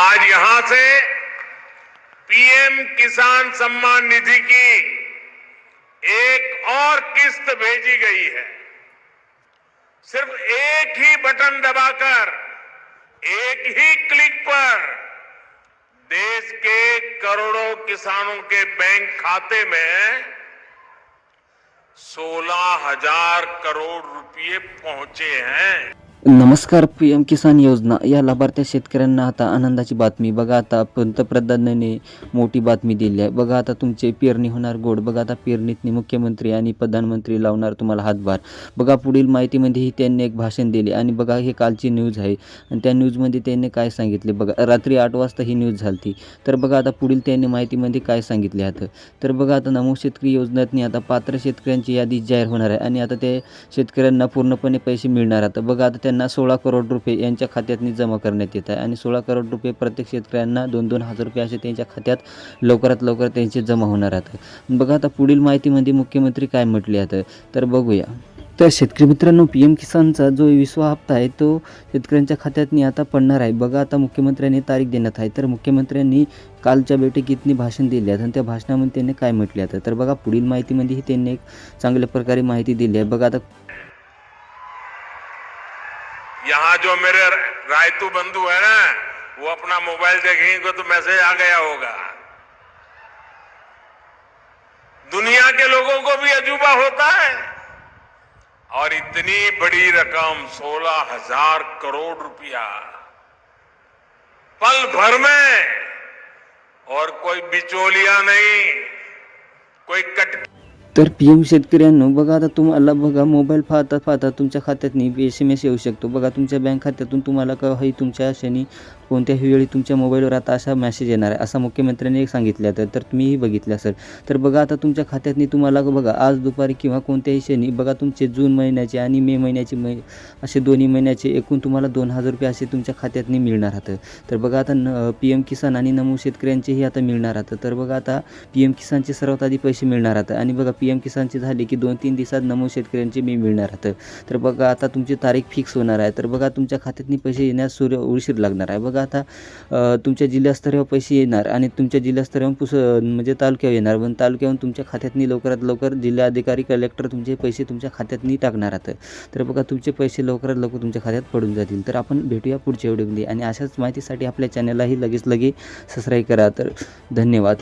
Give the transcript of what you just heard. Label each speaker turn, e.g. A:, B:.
A: आज यहाँ से पीएम किसान सम्मान निधि की एक और किस्त भेजी गई है। सिर्फ़ एक ही बटन दबाकर, एक ही क्लिक पर देश के करोड़ों किसानों के बैंक खाते में सोलह हज़ार करोड़ रुपए पहुँचे हैं।
B: नमस्कार पी एम किसान योजना. या लाभार्थ्या शेतकऱ्यांना आता आनंदाची बातमी. बघा आता पंतप्रधानांनी मोठी बातमी दिली आहे. बघा आता तुमचे पेरणी होणार गोड. बघा आता पेरणीतनी मुख्यमंत्री आणि प्रधानमंत्री लावणार तुम्हाला हातभार. बघा पुढील माहितीमध्येही त्यांनी एक भाषण दिले. आणि बघा हे कालची न्यूज आहे. आणि त्या न्यूजमध्ये त्यांनी काय सांगितले? बघा रात्री आठ वाजता ही न्यूज झाली तर बघा आता पुढील त्यांनी माहितीमध्ये काय सांगितले आहे. तर बघा आता नमो शेतकरी योजनेतनी आता पात्र शेतकऱ्यांची यादी जाहीर होणार आहे. आणि आता ते शेतकऱ्यांना पूर्णपणे पैसे मिळणार आहेत. बघा आता त्यांना सोळा करोड रुपये यांच्या खात्यातनी जमा करण्यात येत आहे. आणि सोळा करोड रुपये प्रत्येक शेतकऱ्यांना दोन दोन हजार रुपये असे त्यांच्या खात्यात लवकरात लवकर त्यांचे जमा होणार आहेत. बघा आता पुढील माहितीमध्ये मुख्यमंत्री काय म्हटले आहेत. तर बघूया. तर शेतकरी मित्रांनो पी एम किसानचा जो विसवा हप्ता आहे तो शेतकऱ्यांच्या खात्यातनी आता पडणार आहे. बघा आता मुख्यमंत्र्यांनी तारीख देण्यात आहे. तर मुख्यमंत्र्यांनी कालच्या बैठकीतनी भाषण दिले आहेत. आणि त्या भाषणामध्ये त्यांनी काय म्हटले आहे तर बघा पुढील माहितीमध्येही त्यांनी एक चांगल्या प्रकारे माहिती दिली आहे. बघा आता
A: यहाँ जो मेरे रायतू बंधु है ना वो अपना मोबाइल देखेंगे तो मैसेज आ गया होगा। दुनिया के लोगों को भी अजूबा होता है। और इतनी बड़ी रकम, सोलह हज़ार करोड़ रुपया पल भर में, और कोई बिचौलिया नहीं, कोई कट
B: तर पी एम शेतकऱ्यांनो बघा आता तुम्हाला बघा मोबाईल पाहता पाहता तुमच्या खात्यातनी एस एम एस येऊ शकतो. बघा तुमच्या बँक खात्यातून तुम्हाला काही तुमच्या अशाने कोणत्याही वेळी तुमच्या मोबाईलवर आता असा मेसेज येणार आहे असा मुख्यमंत्र्यांनी एक सांगितलं आहे तर तुम्हीही बघितलं असेल. तर बघा आता तुमच्या खात्यातनी तुम्हाला बघा आज दुपारी किंवा कोणत्याही क्षणी बघा तुमचे जून महिन्याचे आणि मे महिन्याचे मै असे दोन्ही महिन्याचे एकूण तुम्हाला दोन हजार रुपये असे तुमच्या खात्यातनी मिळणार आहेत. तर बघा आता न पी एम किसान आणि नमो शेतकऱ्यांचेही आता मिळणार आहेत. तर बघा आता पी एम किसानचे सर्वात आधी पैसे मिळणार आहात आणि बघा पी एम किसानचे झाले की दोन तीन दिवसात नमो शेतकऱ्यांचे मी मिळणार आहेत. तर बघा आता तुमची तारीख फिक्स होणार आहे. तर बघा तुमच्या खात्यातनी पैसे येण्यास सूर्य उशीर लागणार आहे. बघा आता तुमच्या जिल्हास्तरावर पैसे येणार आणि तुमच्या जिल्हास्तरावर पुस म्हणजे तालुक्यावर येणार. पण तालुक्यावरून तुमच्या खात्यातनी लवकरात लवकर जिल्हाधिकारी कलेक्टर तुमचे पैसे तुमच्या खात्यातनी टाकणार आहेत तर बघा तुमचे पैसे लवकरात लवकर तुमच्या खात्यात पडून जातील. तर आपण भेटूया पुढच्या व्हिडिओमध्ये आणि अशाच माहितीसाठी आपल्या चॅनललाही लगेच लगे सबस्क्राईब करा. तर धन्यवाद.